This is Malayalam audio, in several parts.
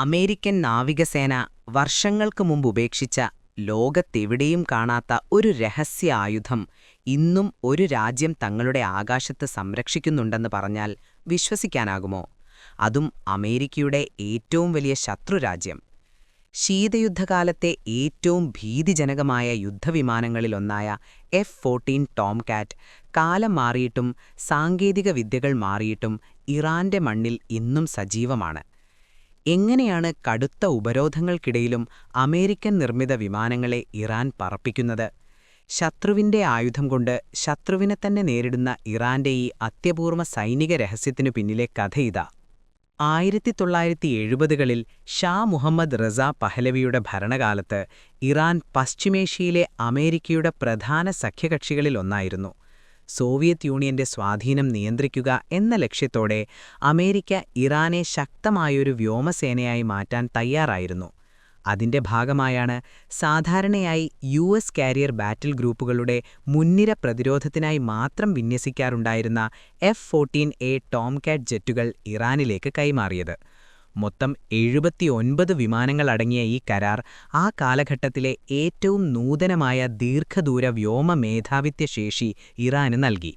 അമേരിക്കൻ നാവികസേന വർഷങ്ങൾക്ക് മുമ്പ് ഉപേക്ഷിച്ച ലോകത്തെവിടെയും കാണാത്ത ഒരു രഹസ്യ ആയുധം ഇന്നും ഒരു രാജ്യം തങ്ങളുടെ ആകാശത്ത് സംരക്ഷിക്കുന്നുണ്ടെന്ന് പറഞ്ഞാൽ വിശ്വസിക്കാനാകുമോ? അതും അമേരിക്കയുടെ ഏറ്റവും വലിയ ശത്രുരാജ്യം ശീതയുദ്ധകാലത്തെ ഏറ്റവും ഭീതിജനകമായ യുദ്ധവിമാനങ്ങളിലൊന്നായ എഫ് ഫോർട്ടീൻ ടോം കാറ്റ് കാലം മാറിയിട്ടും സാങ്കേതിക വിദ്യകൾ മാറിയിട്ടും ഇറാന്റെ മണ്ണിൽ ഇന്നും സജീവമാണ്. എങ്ങനെയാണ് കടുത്ത ഉപരോധങ്ങൾക്കിടയിലും അമേരിക്കൻ നിർമ്മിത വിമാനങ്ങളെ ഇറാൻ പറപ്പിക്കുന്നത്? ശത്രുവിന്റെ ആയുധം കൊണ്ട് ശത്രുവിനെ തന്നെ നേരിടുന്ന ഇറാന്റെ ഈ അത്യപൂർവ സൈനിക രഹസ്യത്തിനു പിന്നിലെ കഥയിതാ ആയിരത്തി തൊള്ളായിരത്തി എഴുപതുകളിൽ ഷാ മുഹമ്മദ് റസ പഹലവിയുടെ ഭരണകാലത്ത് ഇറാൻ പശ്ചിമേഷ്യയിലെ അമേരിക്കയുടെ പ്രധാന സഖ്യകക്ഷികളിലൊന്നായിരുന്നു സോവിയറ്റ് യൂണിയന്റെ സ്വാധീനം നിയന്ത്രിക്കുക എന്ന ലക്ഷ്യത്തോടെ അമേരിക്ക ഇറാനെ ശക്തമായൊരു വ്യോമസേനയായി മാറ്റാൻ തയ്യാറായിരുന്നു. അതിന്റെ ഭാഗമായാണ് സാധാരണയായി യു എസ് കാരിയർ ബാറ്റിൽ ഗ്രൂപ്പുകളുടെ മുൻനിര പ്രതിരോധത്തിനായി മാത്രം വിന്യസിക്കാറുണ്ടായിരുന്ന എഫ് ഫോർട്ടീൻ എ ടോംകാറ്റ് ജെറ്റുകൾ ഇറാനിലേക്ക് കൈമാറിയത്. മൊത്തം എഴുപത്തിയൊൻപത് വിമാനങ്ങളടങ്ങിയ ഈ കരാർ ആ കാലഘട്ടത്തിലെ ഏറ്റവും നൂതനമായ ദീർഘദൂര വ്യോമ മേധാവിത്യ ശേഷി ഇറാന് നൽകി.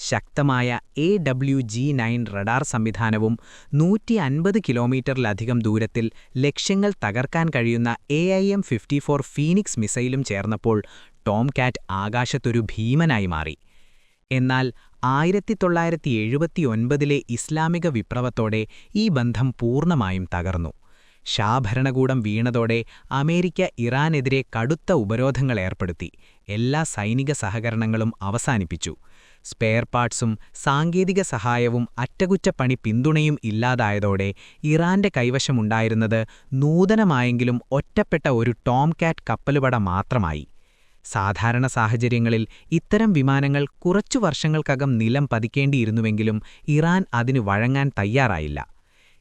ശക്തമായ A W G nine radar സംവിധാനവും നൂറ്റി അൻപത് കിലോമീറ്ററിലധികം ദൂരത്തിൽ ലക്ഷ്യങ്ങൾ തകർക്കാൻ കഴിയുന്ന A I M fifty four Phoenix മിസൈലും ചേർന്നപ്പോൾ ടോം കാറ്റ് ആകാശത്തൊരു ഭീമനായി മാറി. എന്നാൽ ആയിരത്തി തൊള്ളായിരത്തി എഴുപത്തിയൊൻപതിലെ ഇസ്ലാമിക വിപ്ലവത്തോടെ ഈ ബന്ധം പൂർണമായും തകർന്നു. ഷാ ഭരണകൂടം വീണതോടെ അമേരിക്ക ഇറാനെതിരെ കടുത്ത ഉപരോധങ്ങൾ ഏർപ്പെടുത്തി. എല്ലാ സൈനിക സഹകരണങ്ങളും അവസാനിപ്പിച്ചു. സ്പെയർ പാർട്സും സാങ്കേതിക സഹായവും അറ്റകുറ്റപ്പണി പിന്തുണയും ഇല്ലാതായതോടെ ഇറാന്റെ കൈവശമുണ്ടായിരുന്നത് നൂതനമായെങ്കിലും ഒറ്റപ്പെട്ട ഒരു ടോം കാറ്റ് കപ്പലുപട മാത്രമായി. സാധാരണ സാഹചര്യങ്ങളിൽ ഇത്തരം വിമാനങ്ങൾ കുറച്ചു വർഷങ്ങൾക്കകം നിലം പതിക്കേണ്ടിയിരുന്നുവെങ്കിലും ഇറാൻ അതിനു വഴങ്ങാൻ തയ്യാറായില്ല.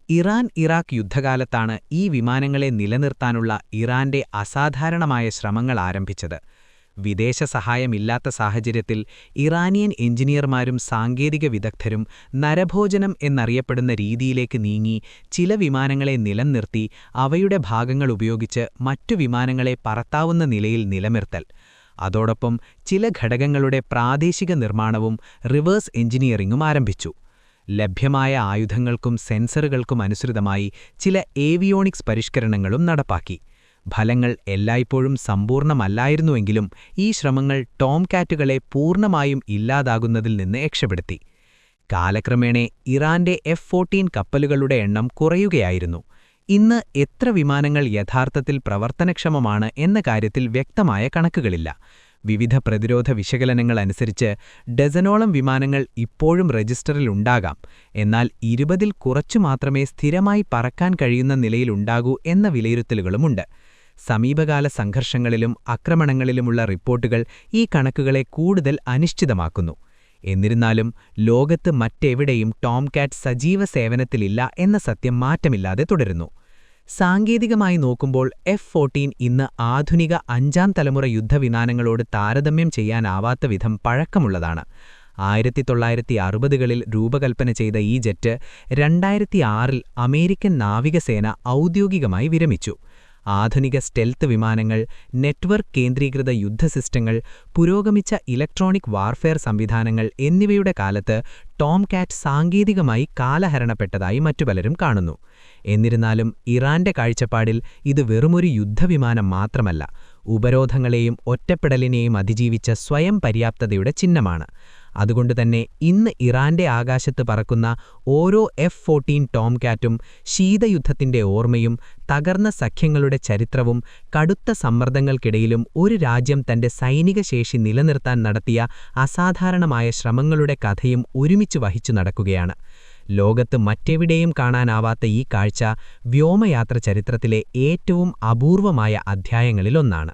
ഇറാൻ ഇറാഖ് യുദ്ധകാലത്താണ് ഈ വിമാനങ്ങളെ നിലനിർത്താനുള്ള ഇറാന്റെ അസാധാരണമായ ശ്രമങ്ങൾ ആരംഭിച്ചത്. വിദേശ സഹായമില്ലാത്ത സാഹചര്യത്തിൽ ഇറാനിയൻ എഞ്ചിനീയർമാരും സാങ്കേതിക വിദഗ്ധരും നരഭോജനം എന്നറിയപ്പെടുന്ന രീതിയിലേക്ക് നീങ്ങി ചില വിമാനങ്ങളെ നിലനിർത്തി അവയുടെ ഭാഗങ്ങൾ ഉപയോഗിച്ച് മറ്റു വിമാനങ്ങളെ പറത്താവുന്ന നിലയിൽ നിലനിർത്തൽ. അതോടൊപ്പം ചില ഘടകങ്ങളുടെ പ്രാദേശിക നിർമ്മാണവും റിവേഴ്സ് എഞ്ചിനീയറിംഗും ആരംഭിച്ചു. ലഭ്യമായ ആയുധങ്ങൾക്കും സെൻസറുകൾക്കും അനുസൃതമായി ചില ഏവിയോണിക്സ് പരിഷ്കരണങ്ങളും നടപ്പാക്കി. ഫലങ്ങൾ എല്ലായ്പ്പോഴും സമ്പൂർണമല്ലായിരുന്നുവെങ്കിലും ഈ ശ്രമങ്ങൾ ടോം കാറ്റുകളെ പൂർണമായും ഇല്ലാതാകുന്നതിൽ നിന്ന് രക്ഷപ്പെടുത്തി. കാലക്രമേണ ഇറാന്റെ എഫ് ഫോർട്ടീൻ കപ്പലുകളുടെ എണ്ണം കുറയുകയായിരുന്നു. ഇന്ന് എത്ര വിമാനങ്ങൾ യഥാർത്ഥത്തിൽ പ്രവർത്തനക്ഷമമാണ് എന്ന കാര്യത്തിൽ വ്യക്തമായ കണക്കുകളില്ല. വിവിധ പ്രതിരോധ വിശകലനങ്ങൾ അനുസരിച്ച് ഡസനോളം വിമാനങ്ങൾ ഇപ്പോഴും രജിസ്റ്ററിലുണ്ടാകാം എന്നാൽ ഇരുപതിൽ കുറച്ചു മാത്രമേ സ്ഥിരമായി പറക്കാൻ കഴിയുന്ന നിലയിലുണ്ടാകൂ എന്ന വിലയിരുത്തലുകളുമുണ്ട്. സമീപകാല സംഘർഷങ്ങളിലും ആക്രമണങ്ങളിലുമുള്ള റിപ്പോർട്ടുകൾ ഈ കണക്കുകളെ കൂടുതൽ അനിശ്ചിതമാക്കുന്നു. എന്നിരുന്നാലും ലോകത്ത് മറ്റെവിടെയും ടോം കാറ്റ് സജീവ സേവനത്തിലില്ല എന്ന സത്യം മാറ്റമില്ലാതെ തുടരുന്നു. സാങ്കേതികമായി നോക്കുമ്പോൾ എഫ് ഫോർട്ടീൻ ഇന്ന് ആധുനിക അഞ്ചാം തലമുറ യുദ്ധവിമാനങ്ങളോട് താരതമ്യം ചെയ്യാനാവാത്ത വിധം പഴക്കമുള്ളതാണ്. ആയിരത്തി തൊള്ളായിരത്തി അറുപതുകളിൽ രൂപകൽപ്പന ചെയ്ത ഈ ജെറ്റ് രണ്ടായിരത്തി ആറിൽ അമേരിക്കൻ നാവികസേന ഔദ്യോഗികമായി വിരമിച്ചു. ആധുനിക സ്റ്റെൽത്ത് വിമാനങ്ങൾ നെറ്റ്വർക്ക് കേന്ദ്രീകൃത യുദ്ധ സിസ്റ്റങ്ങൾ പുരോഗമിച്ച ഇലക്ട്രോണിക് വാർഫെയർ സംവിധാനങ്ങൾ എന്നിവയുടെ കാലത്ത് ടോം കാറ്റ് സാങ്കേതികമായി കാലഹരണപ്പെട്ടതായി മറ്റു പലരും കാണുന്നു. എന്നിരുന്നാലും ഇറാന്റെ കാഴ്ചപ്പാടിൽ ഇത് വെറുമൊരു യുദ്ധവിമാനം മാത്രമല്ല ഉപരോധങ്ങളെയും ഒറ്റപ്പെടലിനെയും അതിജീവിച്ച സ്വയം പര്യാപ്തതയുടെ ചിഹ്നമാണ്. അതുകൊണ്ടുതന്നെ ഇന്ന് ഇറാന്റെ ആകാശത്ത് പറക്കുന്ന ഓരോ എഫ് ഫോർട്ടീൻ ടോം കാറ്റും ശീതയുദ്ധത്തിന്റെ ഓർമ്മയും തകർന്ന സഖ്യങ്ങളുടെ ചരിത്രവും കടുത്ത സമ്മർദ്ദങ്ങൾക്കിടയിലും ഒരു രാജ്യം തന്റെ സൈനിക ശേഷി നിലനിർത്താൻ നടത്തിയ അസാധാരണമായ ശ്രമങ്ങളുടെ കഥയും ഒരുമിച്ച് വഹിച്ചു നടക്കുകയാണ്. ലോകത്ത് മറ്റെവിടെയും കാണാനാവാത്ത ഈ കാഴ്ച വ്യോമയാത്ര ചരിത്രത്തിലെ ഏറ്റവും അപൂർവമായ അധ്യായങ്ങളിലൊന്നാണ്.